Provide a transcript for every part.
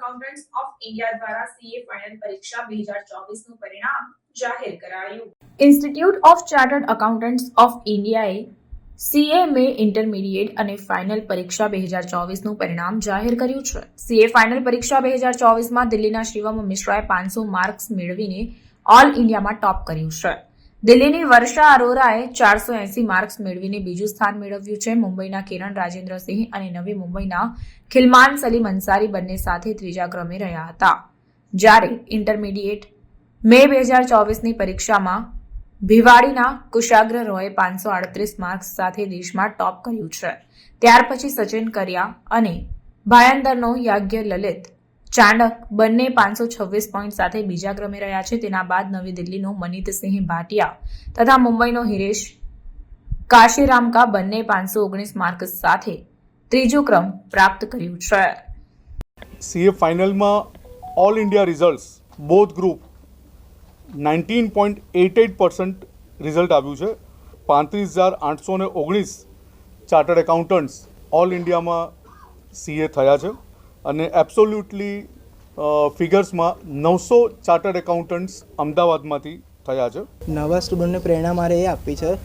Accountants of India દ્વારા CA final પરીક્ષા બે હજાર ચોવીસનું પરિણામ જાહેર કરાયું. Institute of chartered accountants of ઇન્ડિયાએ સીએ મે ઇન્ટરમીડિયેટ અને ફાઇનલ પરીક્ષા બે હજાર ચોવીસનું પરિણામ જાહેર કર્યું છે. સીએ ફાઇનલ પરીક્ષા બે હજાર ચોવીસમાં દિલ્હીના શિવમ મિશ્રાએ પાંચસો માર્ક્સ મેળવીને ઓલ ઇન્ડિયામાં ટોપ કર્યું છે. દિલ્હીની વર્ષા અરોરાએ ચારસો એસી માર્ક્સ મેળવીને બીજું સ્થાન મેળવ્યું છે. મુંબઈના કિરણ રાજેન્દ્રસિંહ અને નવી મુંબઈના ખિલમાન સલીમ અંસારી બંને સાથે ત્રીજા ક્રમે રહ્યા હતા. જ્યારે ઇન્ટરમીડિયેટ મે બે હજાર ચોવીસની પરીક્ષામાં ભિવાડીના કુશાગ્ર રોયે પાંચસો આડત્રીસ માર્ક્સ સાથે દેશમાં ટોપ કર્યું છે. ત્યાર પછી સચિન કરિયા અને ભાયંદરનો યાજ્ઞ લલિત ચાણક બંને પાંચસો છવ્વીસ પોઈન્ટ સાથે બીજા ક્રમે રહ્યા છે. તેના બાદ નવી દિલ્હીનો મનીતસિંહ ભાટિયા તથા મુંબઈનો હિરેશ કાશીરામકા બંને પાંચસો ઓગણીસ માર્ક સાથે ત્રીજો ક્રમ પ્રાપ્ત કર્યું છે. સીએ ફાઇનલમાં all India results both group nineteen point eight eight percent result આવ્યું છે. પાંત્રીસ હજાર આઠસો ઓગણીસ ચાર્ટર્ડ એકાઉન્ટન્ટ્સ ઓલ ઇન્ડિયામાં સીએ થયા છે. અને એબ્સોલ્યુટલી ફિગર્સમાં નવસો ચાર્ટર્ડ એકાઉન્ટન્ટ્સ અમદાવાદમાંથી થયા છે નવા સ્ટુડન્ટને પ્રેરણા મારે એ આપવી છે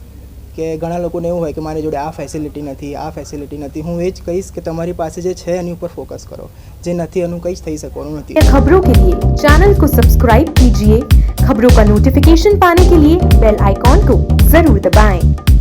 કે ઘણા લોકોને એવું હોય કે મારી જોડે આ ફેસિલિટી નથી આ ફેસિલિટી નથી હું એ જ કહીશ કે તમારી પાસે જે છે એની ઉપર ફોકસ કરો જે નથી એનું કંઈ જ થઈ શકવાનું નથી खबरों के लिए चैनल को सब्सक्राइब कीजिए खबरों का नोटिफिकेशन पाने के लिए बेल आइकॉन को जरूर दबाएं।